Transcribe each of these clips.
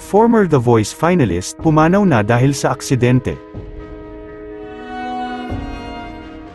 former The Voice finalist, pumanaw na dahil sa aksidente.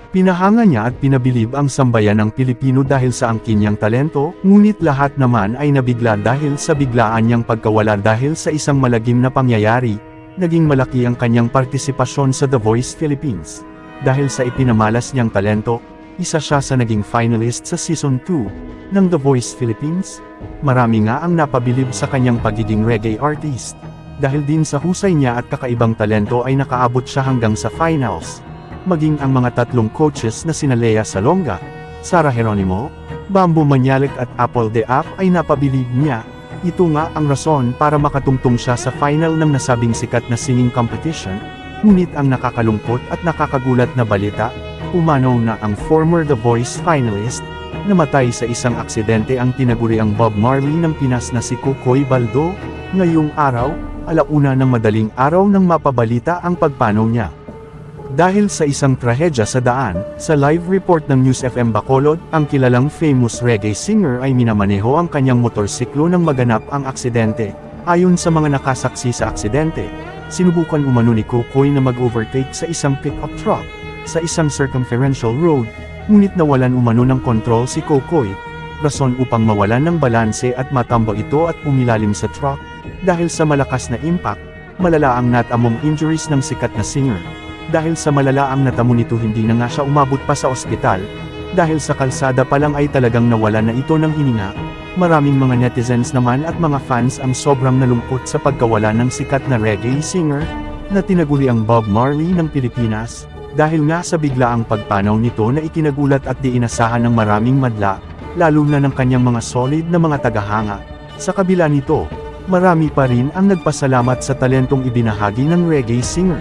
Pinahanga niya at pinabilib ang sambayan ng Pilipino dahil sa angkin niyang talento, ngunit lahat naman ay nabigla dahil sa biglaan niyang pagkawala dahil sa isang malagim na pangyayari, naging malaki ang kanyang partisipasyon sa The Voice Philippines. Dahil sa ipinamalas niyang talento, isa siya sa naging finalist sa Season 2 ng The Voice Philippines. Marami nga ang napabilib sa kanyang pagiging reggae artist. Dahil din sa husay niya at kakaibang talento ay nakaabot siya hanggang sa finals maging ang mga tatlong coaches na sina Lea Salonga, Sara Geronimo, Bambo Manyalik at Apple de Ap ay napabilib niya. Ito nga ang rason para makatungtong siya sa final ng nasabing sikat na singing competition, ngunit ang nakakalungkot at nakakagulat na balita, umanaw na ang former The Voice finalist, namatay sa isang aksidente ang tinaguriang Bob Marley ng Pinas na si Kukoy Baldo, ngayong araw, alauna ng madaling araw nang mapabalita ang pagpanaw niya. Dahil sa isang trahedya sa daan, sa live report ng News FM Bacolod, ang kilalang famous reggae singer ay minamaneho ang kanyang motorsiklo nang maganap ang aksidente. Ayon sa mga nakasaksi sa aksidente, sinubukan umano ni Kukoy na mag-overtake sa isang pickup truck, sa isang circumferential road, ngunit nawalan umano ng kontrol si Kukoy, rason upang mawalan ng balanse at matambo ito at umilalim sa truck, dahil sa malakas na impact, malala ang natamong injuries ng sikat na singer. Dahil sa malalaang natamo nito hindi na nga siya umabot pa sa ospital, dahil sa kalsada pa lang ay talagang nawala na ito ng hininga. Maraming mga netizens naman at mga fans ang sobrang nalungkot sa pagkawala ng sikat na reggae singer, na tinaguri ang Bob Marley ng Pilipinas, dahil nga sa biglaang pagpanaw nito na ikinagulat at di inasahan ng maraming madla, lalo na ng kanyang mga solid na mga tagahanga. Sa kabila nito, marami pa rin ang nagpasalamat sa talentong ibinahagi ng reggae singer.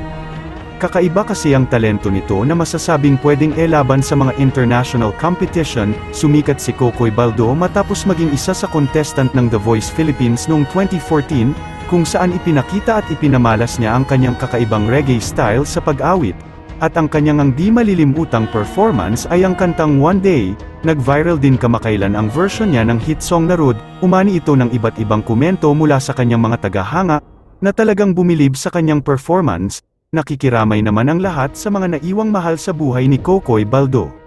Kakaiba kasi ang talento nito na masasabing pwedeng elaban sa mga international competition, sumikat si Kokoy Baldo matapos maging isa sa contestant ng The Voice Philippines noong 2014, kung saan ipinakita at ipinamalas niya ang kanyang kakaibang reggae style sa pag-awit. At ang kanyang ang di malilimutang performance ay ang kantang One Day, nag-viral din kamakailan ang version niya ng hit song na Rude, umani ito ng iba't ibang komento mula sa kanyang mga tagahanga, na talagang bumilib sa kanyang performance, Nakikiramay naman ang lahat sa mga naiwang mahal sa buhay ni Kokoy Baldo.